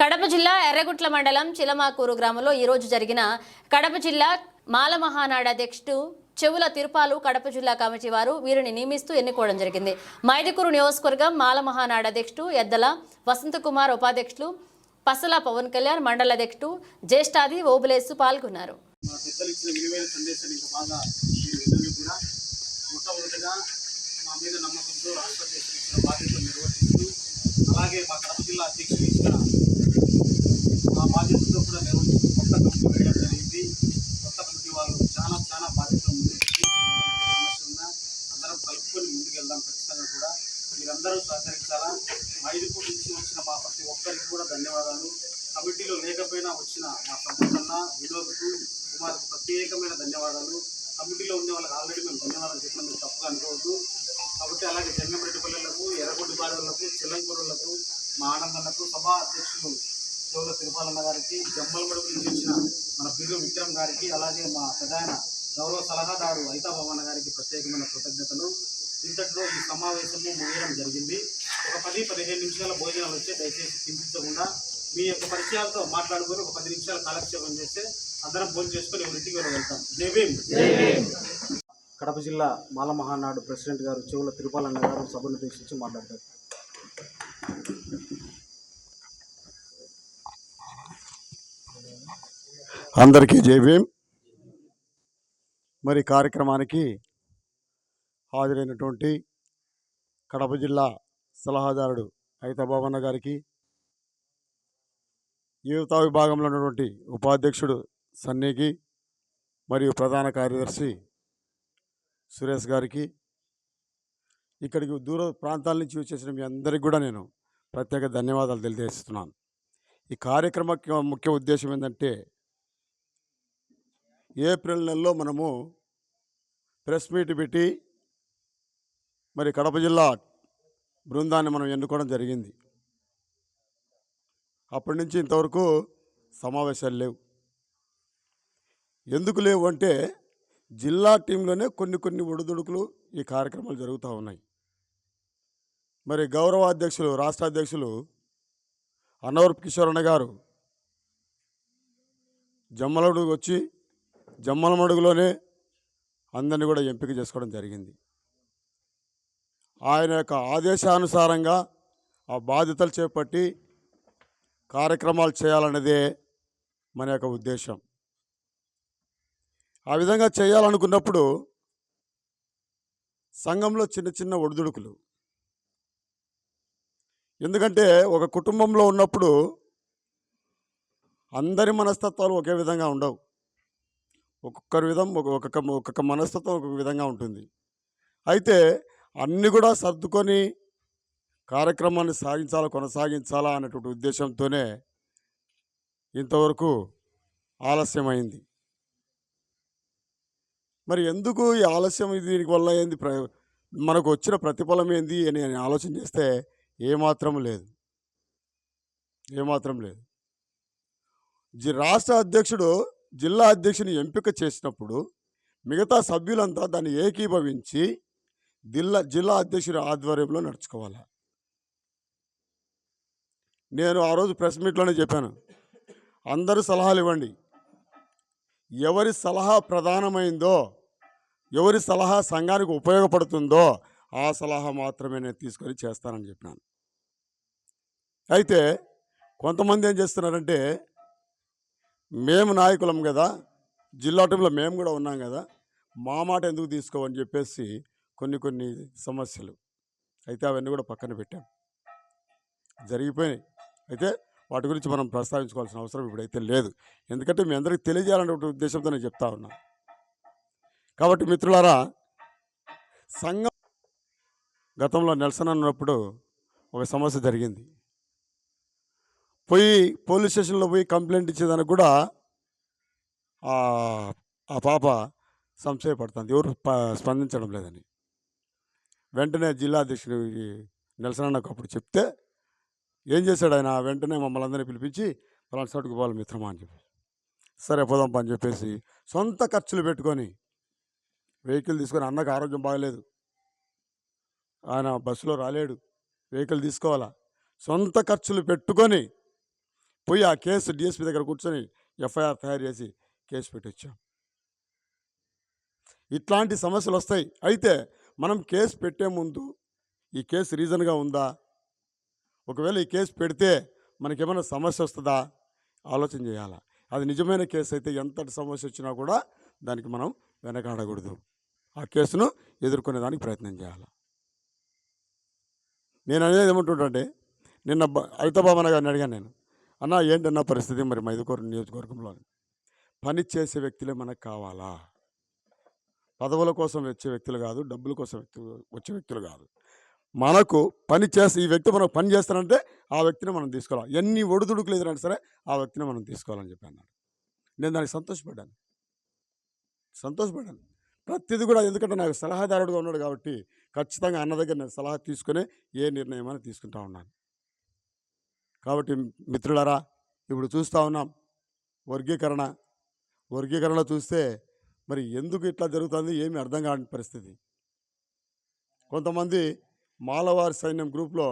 కడప జిల్లా ఎర్రగుట్ల మండలం చిలమాకూరు గ్రామంలో ఈరోజు జరిగిన కడప జిల్లా మాల మహానాడు అధ్యక్షుడు చెవుల తిరుపాలు కడప జిల్లా కమిటీ వారు వీరిని నియమిస్తూ ఎన్నుకోవడం జరిగింది. మైదుకూరు నియోజకవర్గం మాల మహానాడు అధ్యక్షుడు ఎద్దల వసంతకుమార్ ఉపాధ్యక్షులు పసల పవన్ కళ్యాణ్ మండల అధ్యక్షుడు జ్యేష్ఠాది ఓబులేసు పాల్గొన్నారు. మా మీద నమ్మకంతో రాష్ట్ర అధ్యక్షులు ఇచ్చిన బాధ్యతలు నిర్వర్తిస్తూ అలాగే మా కడప జిల్లా అధ్యక్షులు ఇచ్చిన ఆ బాధ్యతతో కూడా మేము కొత్త కమిటీ వేయడం జరిగింది. కొత్త కమిటీ వాళ్ళు చాలా చాలా బాధ్యతలు ముందుకు సమస్య ఉన్నా అందరం కలుపుకొని ముందుకెళ్దాం ఖచ్చితంగా కూడా. మీరందరూ సహకరించాలా? మైదుకు నుంచి వచ్చిన మా ప్రతి ఒక్కరికి కూడా ధన్యవాదాలు. కమిటీలో లేకపోయినా వచ్చిన మా సంపన్న వినోద్కు కుమార్కు ప్రత్యేకమైన ధన్యవాదాలు. కమిటీలో ఉన్న వాళ్ళకి ఆల్రెడీ మేము ధన్యవాదాలు చెప్పిన మీరు తప్పుగా అనుకోవద్దు. కాబట్టి అలాగే జంగంరెడ్డి పల్లెలకు ఎర్రగొడ్డి బాధలకు చిల్లంకూరులకు మా ఆనందన్నకు సభా అధ్యక్షులు చోళ తిరుపాలన్న గారికి జమ్మలమడుగు నుంచి వచ్చిన మన పిల్లు విక్రమ్ గారికి అలాగే మా ప్రధాన గౌరవ సలహాదారు ఐతాభవన గారికి ప్రత్యేకమైన కృతజ్ఞతలు. ఇంతటిలో ఈ సమావేశము ముగియడం జరిగింది. ఒక పది పదిహేను నిమిషాల భోజనాలు వచ్చే దయచేసి చింతించకుండా మీ యొక్క పరిచయాలతో మాట్లాడుకొని ఒక పది నిమిషాలు కాలక్షేపం చేస్తే అందరం భోజనం చేసుకొని ఎవరింటికి వెళ్ళగలుగుతాం జై భీమ్. కడప జిల్లా మాల మహానాడు ప్రెసిడెంట్ గారు చెవుల తిరుపాలన్న గారు సభను ఉద్దేశించి మాట్లాడతారు. అందరికీ జై మరి కార్యక్రమానికి హాజరైనటువంటి కడప జిల్లా సలహాదారుడు అయితబాబన్న గారికి యువత విభాగంలో ఉన్నటువంటి ఉపాధ్యక్షుడు సన్నీకి మరియు ప్రధాన కార్యదర్శి సురేష్ గారికి ఇక్కడికి దూర ప్రాంతాల నుంచి వచ్చేసిన మీ అందరికీ కూడా నేను ప్రత్యేక ధన్యవాదాలు తెలియజేస్తున్నాను. ఈ కార్యక్రమ ముఖ్య ఉద్దేశం ఏంటంటే ఏప్రిల్ నెలలో మనము ప్రెస్ మీట్ పెట్టి మరి కడప జిల్లా బృందాన్ని మనం ఎన్నుకోవడం జరిగింది. అప్పటి నుంచి ఇంతవరకు సమావేశాలు లేవు. ఎందుకు లేవు అంటే జిల్లా టీంలోనే కొన్ని కొన్ని ఒడిదుడుకులు ఈ కార్యక్రమాలు జరుగుతూ ఉన్నాయి. మరి గౌరవ అధ్యక్షులు రాష్ట్ర అధ్యక్షులు అన్నవరపు కిషోరన్న గారు జమ్మలడు వచ్చి జమ్మలమడుగులోనే అందరిని కూడా ఎంపిక చేసుకోవడం జరిగింది. ఆయన యొక్క ఆదేశానుసారంగా ఆ బాధ్యతలు చేపట్టి కార్యక్రమాలు చేయాలన్నదే మన యొక్క ఉద్దేశం. ఆ విధంగా చేయాలనుకున్నప్పుడు సంఘంలో చిన్న చిన్న ఒడిదుడుకులు. ఎందుకంటే ఒక కుటుంబంలో ఉన్నప్పుడు అందరి మనస్తత్వాలు ఒకే విధంగా ఉండవు. ఒక్కొక్కరి విధం ఒక్కొక్క ఒక్కొక్క మనస్తత్వం ఒక్కొక్క విధంగా ఉంటుంది. అయితే అన్నీ కూడా సర్దుకొని కార్యక్రమాన్ని సాగించాలా కొనసాగించాలా అనేటువంటి ఉద్దేశంతోనే ఇంతవరకు ఆలస్యమైంది. మరి ఎందుకు ఈ ఆలస్యం దీనికి వల్ల ఏంది? ప్ర మనకు వచ్చిన ప్రతిఫలం ఏంది అని నేను ఆలోచన చేస్తే ఏమాత్రం లేదు. ఏమాత్రం లేదు. రాష్ట్ర అధ్యక్షుడు జిల్లా అధ్యక్షుని ఎంపిక చేసినప్పుడు మిగతా సభ్యులంతా దాన్ని ఏకీభవించి జిల్లా జిల్లా అధ్యక్షుడి ఆధ్వర్యంలో నడుచుకోవాలి. నేను ఆ రోజు ప్రెస్ మీట్లోనే చెప్పాను. అందరూ సలహాలు ఇవ్వండి. ఎవరి సలహా ప్రధానమైందో ఎవరి సలహా సంఘానికి ఉపయోగపడుతుందో ఆ సలహా మాత్రమే నేను తీసుకొని చేస్తానని చెప్పినాను. అయితే కొంతమంది ఏం చేస్తున్నారంటే మేము నాయకులం కదా జిల్లా టీంలో మేము కూడా ఉన్నాం కదా మా మాట ఎందుకు తీసుకోవని చెప్పేసి కొన్ని కొన్ని సమస్యలు. అయితే అవన్నీ కూడా పక్కన పెట్టాం. జరిగిపోయినాయి. అయితే వాటి గురించి మనం ప్రస్తావించుకోవాల్సిన అవసరం ఇప్పుడైతే లేదు. ఎందుకంటే మీ అందరికీ తెలియజేయాలనే ఉద్దేశంతో నేను చెప్తా ఉన్నా. కాబట్టి మిత్రులారా సంఘం గతంలో నెల్సన్ అన్నప్పుడు ఒక సమస్య జరిగింది. పోయి పోలీస్ స్టేషన్లో పోయి కంప్లైంట్ ఇచ్చేదానికి కూడా ఆ పాప సంశయపడుతుంది ఎవరు ప- స్పందించడం లేదని. వెంటనే జిల్లా అధ్యక్షుడికి నెల్సన్ అప్పుడు చెప్తే ఏం చేశాడు ఆయన? వెంటనే మమ్మల్ని అందరినీ పిలిపించి పలానా చోటుకు పోవాలి మిత్రమా అని చెప్పి సరే పోదాం పని చెప్పేసి సొంత ఖర్చులు పెట్టుకొని వెహికల్ తీసుకొని అన్నకు ఆరోగ్యం బాగలేదు. ఆయన బస్సులో రాలేడు. వెహికల్ తీసుకోవాలా? సొంత ఖర్చులు పెట్టుకొని పోయి ఆ కేసు డిఎస్పీ దగ్గర కూర్చొని ఎఫ్ఐఆర్ తయారు చేసి కేసు పెట్టొచ్చాం. ఇట్లాంటి సమస్యలు వస్తాయి. అయితే మనం కేసు పెట్టే ముందు ఈ కేసు రీజన్గా ఉందా? ఒకవేళ ఈ కేసు పెడితే మనకేమైనా సమస్య వస్తుందా? ఆలోచన చేయాలా? అది నిజమైన కేసు అయితే ఎంతటి సమస్య వచ్చినా కూడా దానికి మనం వెనకాడకూడదు. ఆ కేసును ఎదుర్కొనేదానికి ప్రయత్నం చేయాలి? నేను అనేది ఏమంటుంటే నిన్న బ- అన్న గారిని అడిగాను నేను. అన్న ఏంటన్న పరిస్థితి మరి మైదుకూరు నియోజకవర్గంలో పని చేసే వ్యక్తులే మనకు కావాలా? పదవుల కోసం వచ్చే వ్యక్తులు కాదు డబ్బుల కోసం వ్యక్తులు వచ్చే వ్యక్తులు కాదు. మనకు పని చేసి ఈ వ్యక్తి మనకు పని చేస్తానంటే ఆ వ్యక్తిని మనం తీసుకోవాలి. ఎన్ని ఒడిదుడుకులు ఎదురైనా సరే ఆ వ్యక్తిని మనం తీసుకోవాలని చెప్పి అన్నాడు. నేను దానికి సంతోషపడ్డాను. సంతోషపడ్డాను. ప్రతిదీ కూడా ఎందుకంటే నాకు సలహాదారుడుగా ఉన్నాడు కాబట్టి ఖచ్చితంగా అన్న దగ్గర నేను సలహా తీసుకునే ఏ నిర్ణయం అని తీసుకుంటా ఉన్నాను. కాబట్టి మిత్రులారా ఇప్పుడు చూస్తూ ఉన్నాం వర్గీకరణ. వర్గీకరణ చూస్తే మరి ఎందుకు ఇట్లా జరుగుతుంది? ఏమి అర్థం కాని పరిస్థితి. కొంతమంది మాలవారి సైన్యం గ్రూప్లో